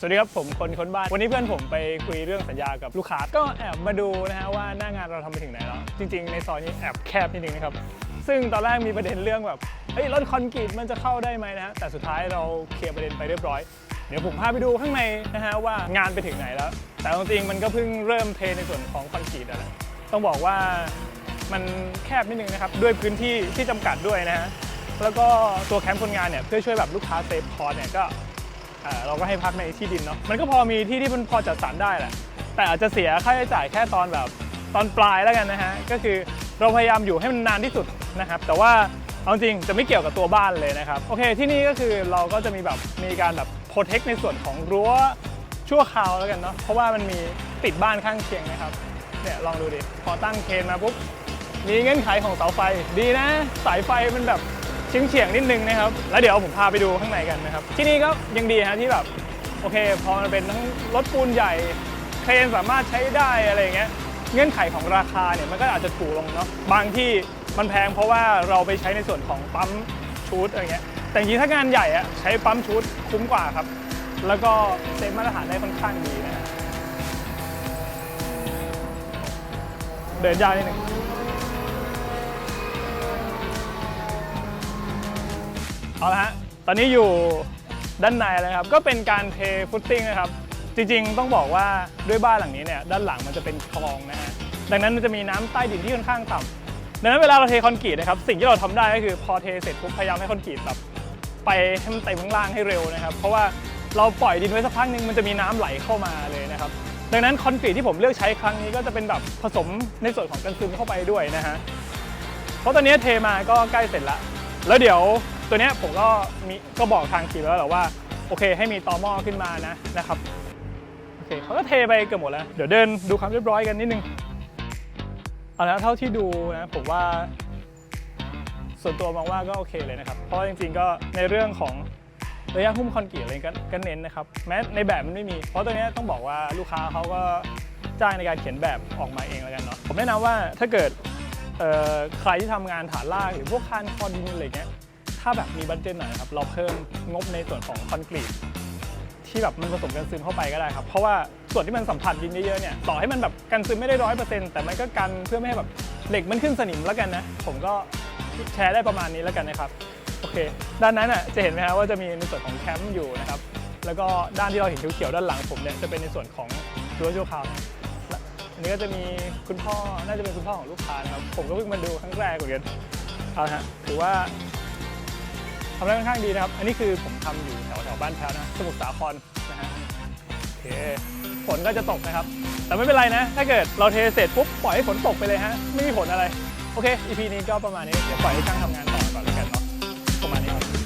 สวัสดีครับ ผมคนค้นบ้าน วันนี้เพื่อนผมไปคุยเรื่องสัญญากับลูกค้า ก็แอบมาดูนะฮะว่าหน้างานเราทำไปถึงไหนแล้ว จริง ๆ ในซอยนี้แอบแคบนิดนึงนะครับ ซึ่งตอนแรกมีประเด็นเรื่องแบบเฮ้ยรถคอนกรีตมันจะเข้าได้ไหมนะฮะแต่สุดท้ายเราเคลียร์ประเด็นไปเรียบร้อย เดี๋ยวผมพาไปดูข้างในนะฮะว่างานไปถึงไหนแล้ว แต่จริงๆมันก็เพิ่งเริ่มเทในส่วนของคอนกรีตอะแหละต้องบอกว่ามันแคบนิดนึงนะครับด้วยพื้นที่ที่จำกัดด้วยนะฮะแล้วก็ตัวแคมป์คนงานเนี่ยเพื่อช่วยแบบลูกค้าเซฟคอร์เนี่ยก็ เราก็ให้พักในที่ดินเนาะมันก็พอมีที่ที่มันพอจัดสรรได้แหละแต่อาจจะเสียค่าใช้จ่ายแค่ตอนแบบตอนปลายแล้วกันนะฮะก็คือเราพยายามอยู่ให้มันนานที่สุดนะครับ แต่ว่าเอาจริงจะไม่เกี่ยวกับตัวบ้านเลยนะครับโอเคที่นี่ก็คือเราก็จะมีแบบมีการแบบโปรเทคในส่วนของรั้วชั่วคราวแล้วกันเนาะเพราะว่ามันมีติดบ้านข้างเคียงนะครับเนี่ยลองดูดิพอตั้งเคนมาปุ๊บมีเงื่อนไขของเสาไฟดีนะ สายไฟมันแบบ เฉียงเฉียงนิดนึงนะครับ แล้วเดี๋ยวผมพาไปดูข้างในกันนะครับ ที่นี่ก็ยังดีฮะที่แบบโอเค พอมันเป็นทั้งรถปูนใหญ่เครนสามารถใช้ได้อะไรอย่างเงี้ยเงื่อนไขของราคาเนี่ยมันก็อาจจะถูกลงเนาะบางที่มันแพงเพราะว่าเราไปใช้ในส่วนของปั๊มชูดอะไรเงี้ยแต่จริงถ้างานใหญ่อะใช้ปั๊มชูดคุ้มกว่าครับ แล้วก็เซฟมาตรฐานได้ค่อนข้างดีนะเดินยากนิดนึง เอาละฮะ ตอนนี้อยู่ด้านในแล้วครับ ก็เป็นการเทฟุตติ้งนะครับ จริงๆ ต้องบอกว่าด้วยบ้านหลังนี้เนี่ยด้านหลังมันจะเป็นคลองนะฮะ ดังนั้นมันจะมีน้ำใต้ดินที่ค่อนข้างต่ำดังนั้นเวลาเราเทคอนกรีตนะครับ สิ่งที่เราทำได้ก็คือพอเทเสร็จปุ๊บพยายามให้คอนกรีตแบบไปให้มันเต็มข้างล่างให้เร็วนะครับ เพราะว่าเราปล่อยดินไว้สักพักหนึงมันจะมีน้ำไหลเข้ามาเลยนะครับ ดังนั้นคอนกรีตที่ผมเลือกใช้ครั้งนี้ก็จะเป็นแบบผสมในส่วนของกันซึมเข้าไปด้วยนะฮะ เพราะตอนนี้เทมาก็ใกล้เสร็จแล้วแล้วเดี๋ยว ตัวนี้ผมก็มีก็บอกทางทีมแล้วแหละว่าโอเค ให้มีตอหม้อขึ้นมานะนะครับโอเคเขาก็เทไปเกือบหมดแล้ว เดี๋ยวเดินดูความเรียบร้อยกันนิดนึงเอาละเท่าที่ดูนะผมว่า ส่วนตัวมองว่าก็โอเคเลยนะครับ เพราะจริงๆก็ในเรื่องของระยะหุ้มคอนกรีตอะไรก็ก็เน้นนะครับ แม้ในแบบมันไม่มี เพราะตัวนี้ต้องบอกว่าลูกค้าเขาก็จ้างในการเขียนแบบออกมาเองแล้วกันเนาะผมแนะนำว่าถ้าเกิดใครที่ทำงานฐานรากหรือพวกคานคอนดินอะไรเงี้ย ถ้าแบบมีบัตเจ็ตหน่อยครับเราเพิ่มงบในส่วนของคอนกรีตที่แบบมันผสมกันซึมเข้าไปก็ได้ครับเพราะว่าส่วนที่มันสัมผัสดินเยอะๆเนี่ยต่อให้มันแบบกันซึมไม่ได้ร้อยเปอร์เซ็นต์แต่มันก็กันเพื่อไม่ให้แบบเหล็กมันขึ้นสนิมแล้วกันนะ ผมก็แชร์ได้ประมาณนี้แล้วกันนะครับโอเค ด้านนั้นอะจะเห็นไหมครับว่าจะมีในส่วนของแคมป์อยู่นะครับแล้วก็ด้านที่เราเห็นเขียวๆด้านหลังผมเนี่ยจะเป็นในส่วนของรั้วชั่วคราวอันนี้ก็จะมีคุณพ่อน่าจะเป็นคุณพ่อของลูกค้านะครับผมก็เพิ่งมาดูครั้งแรกเหมือนกันเอาละฮะถือว่า ทำได้ค่อนข้างดีนะครับ อันนี้คือผมทำอยู่แถวแถวบ้านแพ้วนะ สมุทรสาครนะฮะโอเคฝนก็จะตกนะครับ แต่ไม่เป็นไรนะ ถ้าเกิดเราเทเสร็จปุ๊บปล่อยให้ฝนตกไปเลยฮะ ไม่มีผลอะไร โอเค EP นี้ก็ประมาณนี้ เดี๋ยวปล่อยให้ช่างทำงานต่อก่อนแล้วกันเนาะ ประมาณนี้ครับ